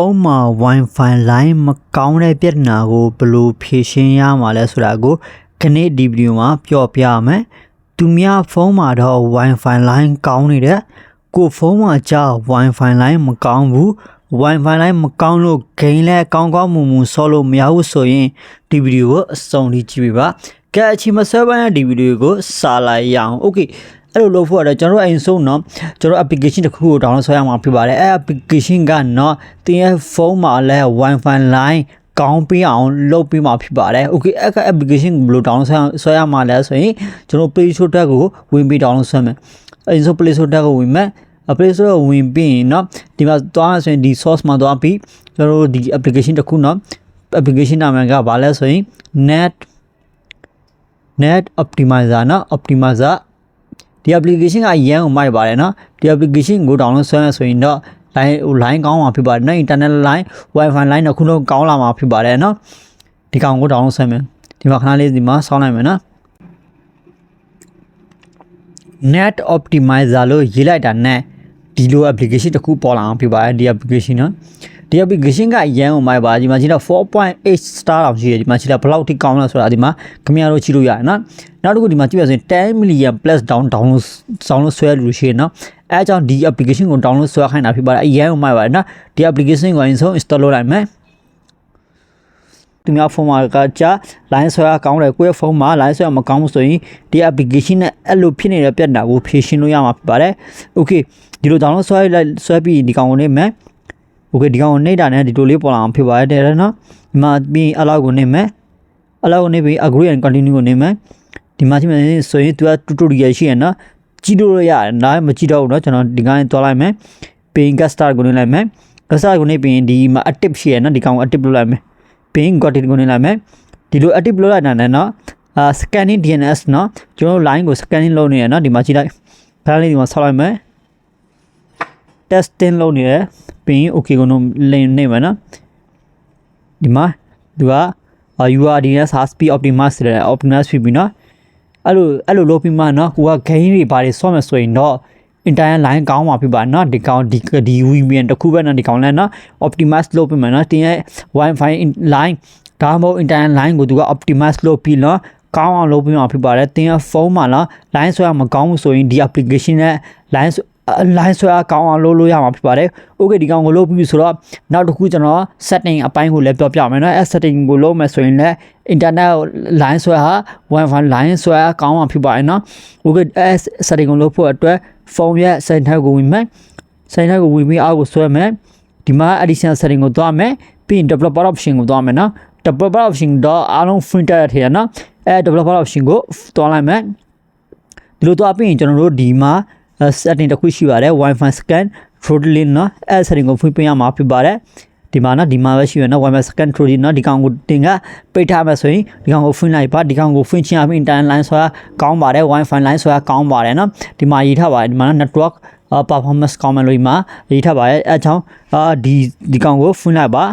ုန်းမှာ Wi-Fi line မကောင်းတဲ့ပြဿနာကိုဘယ်လိုဖြေရှင်းရမှာလဲဆိုတာကိုခဏဒီဗီဒီယိုမှာပြောပြရမယ်။သူများဖုန်းမှာတော့ Wi-Fi line ကောင်းနေတယ်။ကိုယ်ဖုန်းမှာကြာ Wi-Fi line မကောင်းဘူး။ Wi-Fi line မကောင်းလို့ဂိမ်းလဲကောင်းကောင်းမွန်မွန်ဆော့လို့မရဘူးဆိုရင်ဒီဗီဒီယိုကိုအဆုံးထိကြည့်ပေးပါ။ကဲအချိန်မဆွဲပိုင်းတဲ့ဒီဗီဒီယိုကိုစာလိုက်ရအောင်။ Okay အဲ့လိုလုပ်ဖို့ကတော့ကျွန်တော်တို့အိမ်ဆုံးเนาะကျွန်တော် application တစ်ခုကို download ဆွဲရမှာဖြစ်ပါတယ်အဲ application ကเนาะတင်ရဲ့ဖုန်းမှာလဲ Wi-Fi line ကောင်းပေးအောင်လုပ်ပေးမှာဖြစ်ပါတယ်။ Okay အဲ့က application ကိုဘယ်လို download ဆွဲဆွဲရမှာလဲဆိုရင်ကျွန်တော် Play Store တက်ကိုဝင်ပြီး download ဆွဲမယ်။အဲဆို Play Store တက်ကိုဝင်မယ်။ Play Store ကိုဝင်ပြီးရင်เนาะဒီမှာသွားဆိုရင်ဒီ source မှာသွားပြီးကျွန်တော်တို့ဒီ application တစ်ခုเนาะ application နာမည်ကဘာလဲဆိုရင် net net optimizer เนาะ optimizer ဒီ application ကရန်ကိုမိုက်ပါတယ်နော်ဒီ application ကို download ဆွဲရဆိုရင်တော့ line ဟို line ကောင်းမှာဖြစ်ပါတယ်နော် internet line wifi line တစ်ခုလုံးကောင်းလာမှာဖြစ်ပါတယ်နော်ဒီကောင်ကို download ဆွဲမယ်ဒီမှာခဏလေးဒီမှာဆောင်းလိုက်မယ်နော် net optimizer လို့ရေးလိုက်တာ net ဒီလို application တစ်ခုပေါ်လာအောင်ဖြစ်ပါတယ်ဒီ application နော် ဒီရောက်ပြီးဂရှင်ကအရန်ကိုမိုက်ပါဒီမှာချင်းတော့4.8 star တောင်ရှိရဒီမှာချင်းတော့ဘလောက်ထိကောင်းလဲဆိုတာဒီမှာခင်ဗျားတို့ကြည့်လို့ရတယ်နော်နောက်တစ်ခုဒီမှာကြည့်ရဆိုရင်10 million plus down download download ဆွဲလို့ရှိရနော်အဲအကြောင်းဒီ application ကို download ဆွဲခိုင်းတာဖြစ်ပါတယ်အရန်ကိုမိုက်ပါတယ်နော်ဒီ application ကိုအရင်ဆုံး install လုပ်လိုက်မယ်သူများဖုန်းမှာကကြာ line ဆွဲရကောင်းတယ်ကိုယ့်ရဲ့ဖုန်းမှာ line ဆွဲမကောင်းဘူးဆိုရင်ဒီ application နဲ့အဲ့လိုဖြစ်နေတဲ့ပြဿနာကိုဖြေရှင်းလို့ရမှာဖြစ်ပါတယ်။ Okay ဒီလို download ဆွဲလိုက်ဆွဲပြီးဒီကောင်ကိုနေမယ်။ okay ဒီကောင်ကိုနေတာနဲ့ဒီလိုလေးပေါ်လာအောင်ဖြစ်ပါတယ်တဲ့နော်ဒီမှာပြီးအလောက်ကိုနေမယ်အလောက်ကိုနေပြီး agree and continue ကိုနေမယ်ဒီမှာကြည့်မယ်ဆိုရင်သူက tutorial ရှိရနော်ကြည့်လို့ရတယ်နားမကြည့်တော့ဘူးเนาะကျွန်တော်ဒီကောင်သွားလိုက်မယ် paying guest start ကိုနေလိုက်မယ် guest start ကိုနေပြီးဒီမှာ active ရှိရနော်ဒီကောင်ကို active လုပ်လိုက်မယ် paying got it ကိုနေလိုက်မယ်ဒီလို active လုပ်လိုက်တာနဲ့เนาะအာ scanning DNS เนาะကျွန်တော် line ကို scanning လုပ်နေရเนาะဒီမှာကြည့်လိုက်ခါလေးဒီမှာဆောက်လိုက်မယ် testing လုပ်နေရ ပြီးရင် okay ကိုလင်းနေမှာနော်ဒီမှာသူက URDNS speed optimize တယ် optimize ဖြစ်ပြီနော်အဲ့လိုအဲ့လိုလုပ်ပြီးမှနော်ကိုက gain တွေဘာတွေဆော့မယ်ဆိုရင်တော့ internet line ကောင်းမှာဖြစ်ပါနော်ဒီကောင်ဒီဒီ VPN တစ်ခုပဲနော်ဒီကောင်လည်းနော် optimize လုပ်ပြီးမှနော်တင်ရဲ့ wifi line ဒါမှမဟုတ် internet line ကိုသူက optimize လုပ်ပြီးနော်ကောင်းအောင်လုပ်ပြီးမှဖြစ်ပါတယ်တင်ရဲ့ဖုန်းမှာနော် line ဆွဲမကောင်းဘူးဆိုရင်ဒီ application နဲ့ line line ဆွဲအားကောင်းအောင်လုပ်လို့ရမှာဖြစ်ပါတယ်။ Okay ဒီကောင်ကိုလုပ်ပြီးဆိုတော့နောက်တစ်ခုကျွန်တော် setting အပိုင်းကိုလည်းပြောပြမယ်နော်။အဲ setting ကိုလုပ်မယ်ဆိုရင်လည်း internet line ဆွဲဟာ wifi line ဆွဲအားကောင်းအောင်ဖြစ်ပါတယ်နော်။ Okay အဲ setting ကိုလုပ်ဖို့အတွက်ဖုန်းရဲ့ setting ထက်ကိုဝင်မယ်။ setting ထက်ကိုဝင်ပြီးအောက်ကိုဆွဲမယ်။ဒီမှာ additional setting ကိုသွားမယ်။ပြီးရင် developer option ကိုသွားမယ်နော်။ developer option တော့အားလုံး free တက်ရထည့်ရနော်။အဲ developer option ကိုသွားလိုက်မယ်။ဒီလိုသွားပြီးရင်ကျွန်တော်တို့ဒီမှာ setting တစ်ခုရှိပါတယ် wifi scan throttling เนาะအဲ setting ကိုဖွင့်ပေးရမှာဖြစ်ပါတယ်ဒီမှာနော်ဒီမှာပဲရှိရနော် wifi scan throttling เนาะဒီကောင်ကိုတင်ကပိတ်ထားမှဆိုရင်ဒီကောင်ကိုဖွင့်လိုက်ပါဒီကောင်ကိုဖွင့်ချင်အပြင် internet line ဆိုတာကောင်းပါတယ် wifi line ဆိုတာကောင်းပါတယ်เนาะဒီမှာရေးထားပါတယ်ဒီမှာ network performance ကောင်းမယ်လို့ဒီမှာရေးထားပါတယ်အဲအကြောင်းအာဒီဒီကောင်ကိုဖွင့်လိုက်ပါ